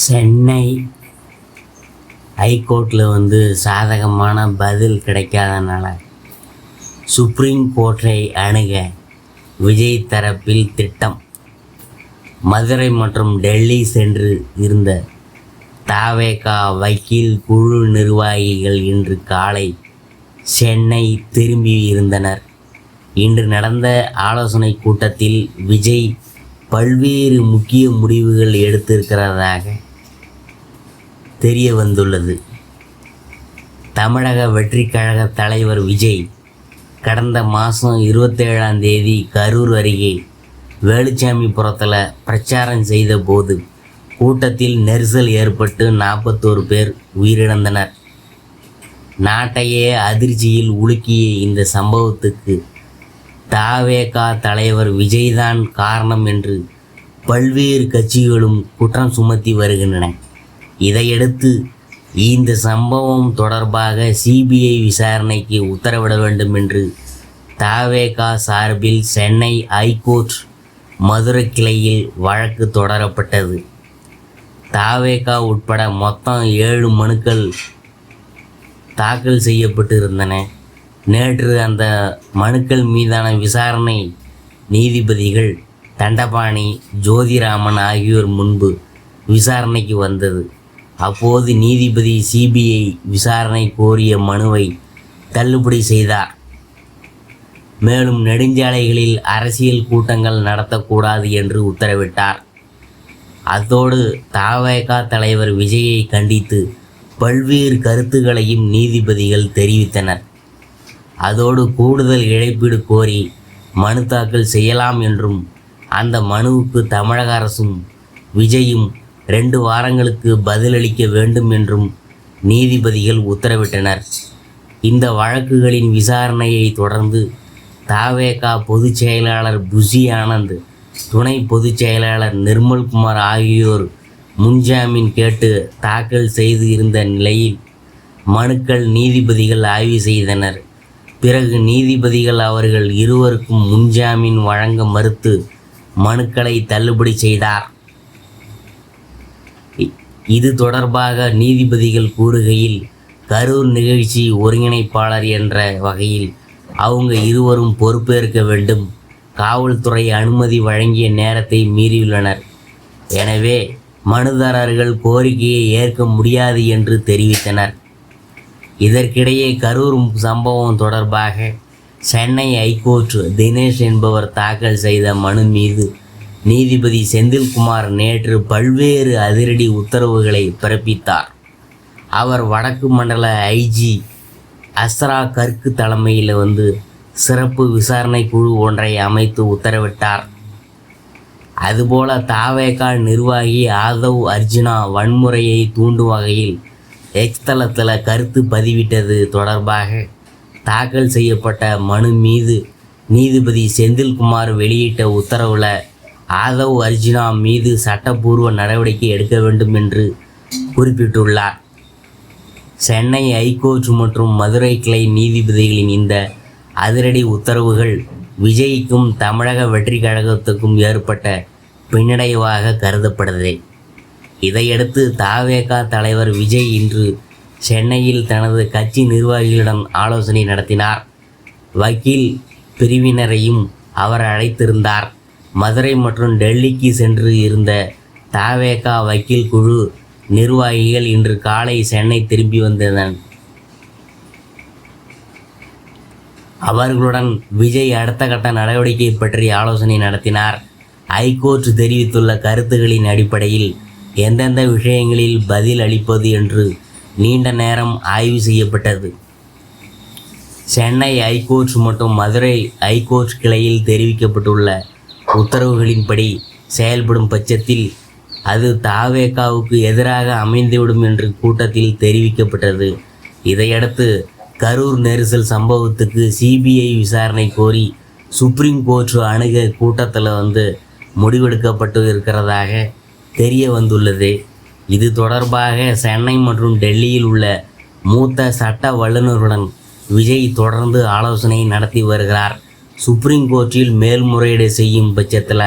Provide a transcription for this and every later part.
சென்னை ஹைகோர்ட்டில் வந்து சாதகமான பதில் கிடைக்காதனால சுப்ரீம் கோர்ட்டை அணுக விஜய் தரப்பில் திட்டம். மதுரை மற்றும் டெல்லி சென்று இருந்த தாவேகா வக்கீல் குழு நிர்வாகிகள் இன்று காலை சென்னை திரும்பி இருந்தனர். இன்று நடந்த ஆலோசனை கூட்டத்தில் விஜய் பல்வேறு முக்கிய முடிவுகள் எடுத்திருக்கிறதாக தெரிய வந்துள்ளது தமிழக வெற்றிக்கழக தலைவர் விஜய் கடந்த மாதம் இருபத்தேழாம் தேதி கரூர் அருகே வேலுச்சாமிபுரத்தில் பிரச்சாரம் செய்தபோது கூட்டத்தில் நெரிசல் ஏற்பட்டு நாற்பத்தோரு பேர் உயிரிழந்தனர். நாட்டையே அதிர்ச்சியில் உலுக்கிய இந்த சம்பவத்துக்கு தாவேகா தலைவர் விஜய்தான் காரணம் என்று பல்வேறு கட்சிகளும் குற்றம் சுமத்தி வருகின்றன. இதையடுத்து இந்த சம்பவம் தொடர்பாக சிபிஐ விசாரணைக்கு உத்தரவிட வேண்டும் என்று தாவேகா சார்பில் சென்னை ஐகோர்ட் மதுரை கிளையில் வழக்கு தொடரப்பட்டது. தாவேகா உட்பட மொத்தம் ஏழு மனுக்கள் தாக்கல் செய்யப்பட்டிருந்தன. நேற்று அந்த மனுக்கள் மீதான விசாரணை நீதிபதிகள் தண்டபாணி ஜோதிராமன் ஆகியோர் முன்பு விசாரணைக்கு வந்தது. அப்போது நீதிபதி சிபிஐ விசாரணை கோரிய மனுவை தள்ளுபடி செய்தார். மேலும் நெடுஞ்சாலைகளில் அரசியல் கூட்டங்கள் நடத்தக்கூடாது என்று உத்தரவிட்டார். அதோடு தாவேகா தலைவர் விஜயை கண்டித்து பல்வேறு கருத்துக்களையும் நீதிபதிகள் தெரிவித்தனர். அதோடு கூடுதல் இழப்பீடு கோரி மனு தாக்கல் செய்யலாம் என்றும் அந்த மனுவுக்கு தமிழக அரசும் விஜயும் ரெண்டு வாரங்களுக்கு பதிலளிக்க வேண்டும் என்றும் நீதிபதிகள் உத்தரவிட்டனர். இந்த வழக்குகளின் விசாரணையை தொடர்ந்து தாவேகா பொதுச் செயலாளர் புஷி ஆனந்த் துணை பொதுச் செயலாளர் நிர்மல்குமார் ஆகியோர் முன்ஜாமீன் கேட்டு தாக்கல் செய்து இருந்த நிலையில் மனுக்கள் நீதிபதிகள் ஆய்வு செய்தனர். பிறகு நீதிபதிகள் அவர்கள் இருவருக்கும் முன்ஜாமீன் வழங்க மறுத்து மனுக்களை தள்ளுபடி செய்தார். இது தொடர்பாக நீதிபதிகள் கூறுகையில் கரூர் நிகழ்ச்சி ஒருங்கிணைப்பாளர் என்ற வகையில் அவங்க இருவரும் பொறுப்பேற்க வேண்டும். காவல்துறை அனுமதி வழங்கிய நேரத்தை மீறியுள்ளனர். எனவே மனுதாரர்கள் கோரிக்கையை ஏற்க முடியாது என்று தெரிவித்தனர். இதற்கிடையே கரூர் சம்பவம் தொடர்பாக சென்னை ஐகோர்ட் தினேஷ் என்பவர் தாக்கல் செய்த மனு மீது நீதிபதி செந்தில்குமார் நேற்று பல்வேறு அதிரடி உத்தரவுகளை பிறப்பித்தார். அவர் வடக்கு மண்டல ஐஜி அஸ்ரா கர்க்கு தலைமையில் வந்து சிறப்பு விசாரணை குழு ஒன்றை அமைத்து உத்தரவிட்டார். அதுபோல தாவேகா நிர்வாகி ஆதவ் அர்ஜுனா வன்முறையை தூண்டும் வகையில் எக்ஸ்தலத்தில் கருத்து பதிவிட்டது தொடர்பாக தாக்கல் செய்யப்பட்ட மனு மீது நீதிபதி செந்தில்குமார் வெளியிட்ட உத்தரவில் ஆதவ் அர்ஜுனா மீது சட்டப்பூர்வ நடவடிக்கை எடுக்க வேண்டும் என்று குறிப்பிட்டுள்ளார். சென்னை ஐகோர்ட் மற்றும் மதுரை கிளை நீதிபதிகளின் இந்த அதிரடி உத்தரவுகள் விஜய்க்கும் தமிழக வெற்றி கழகத்துக்கும் ஏற்பட்ட பின்னடைவாக கருதப்படுது. இதையடுத்து தாவேகா தலைவர் விஜய் இன்று சென்னையில் தனது கட்சி நிர்வாகிகளிடம் ஆலோசனை நடத்தினார். வக்கீல் பிரிவினரையும் அவர் அழைத்திருந்தார். மதுரை மற்றும் டெல்லிக்கு சென்று இருந்த தாவேகா வக்கீல் குழு நிர்வாகிகள் இன்று காலை சென்னை திரும்பி வந்தனர். அவர்களுடன் விஜய் அடுத்த கட்ட நடவடிக்கை பற்றி ஆலோசனை நடத்தினார். ஐகோர்ட் தெரிவித்துள்ள கருத்துகளின் அடிப்படையில் எந்தெந்த விஷயங்களில் பதில் அளிப்பது என்று நீண்ட நேரம் ஆய்வு செய்யப்பட்டது. சென்னை ஐகோர்ட் மற்றும் மதுரை ஐகோர்ட் கிளையில் தெரிவிக்கப்பட்டுள்ள உத்தரவுகளின்படி செயல்படும் பட்சத்தில் அது தாவேகாவுக்கு எதிராக அமைந்துவிடும் என்று கூட்டத்தில் தெரிவிக்கப்பட்டது. இதையடுத்து கரூர் நெரிசல் சம்பவத்துக்கு சிபிஐ விசாரணை கோரி சுப்ரீம் கோர்ட் அணுக கூட்டத்தில் வந்து முடிவெடுக்கப்பட்டு இருக்கிறதாக தெரிய வந்துள்ளது இது தொடர்பாக சென்னை மற்றும் டெல்லியில் உள்ள மூத்த சட்ட வல்லுநருடன் விஜய் தொடர்ந்து ஆலோசனை நடத்தி வருகிறார். சுப்ரீம் கோர்ட்டில் மேல்முறையீடு செய்யும் பட்சத்தில்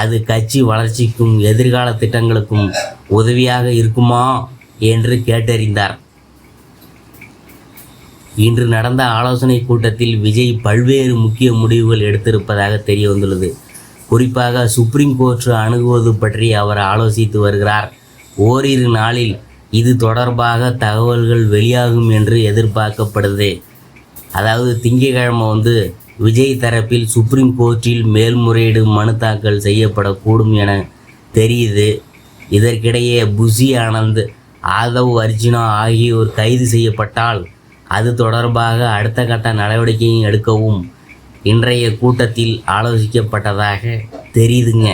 அது கட்சி வளர்ச்சிக்கும் எதிர்கால திட்டங்களுக்கும் உதவியாக இருக்குமா என்று கேட்டறிந்தார். இன்று நடந்த ஆலோசனை கூட்டத்தில் விஜய் பல்வேறு முக்கிய முடிவுகள் எடுத்திருப்பதாக தெரிய வந்துள்ளது குறிப்பாக சுப்ரீம் கோர்ட் அணுகுவது பற்றி அவர் ஆலோசித்து வருகிறார். ஓரிரு நாளில் இது தொடர்பாக தகவல்கள் வெளியாகும் என்று எதிர்பார்க்கப்படுது. அதாவது திங்கட்கிழமை வந்து விஜய் தரப்பில் சுப்ரீம் கோர்ட்டில் மேல்முறையீடு மனு தாக்கல் செய்யப்படக்கூடும் என தெரியுது. இதற்கிடையே புஷி ஆனந்த் ஆதவ் அர்ஜுனா ஆகியோர் கைது செய்யப்பட்டால் அது தொடர்பாக அடுத்த கட்ட நடவடிக்கையும் எடுக்கவும் இன்றைய கூட்டத்தில் ஆலோசிக்கப்பட்டதாக தெரியுதுங்க.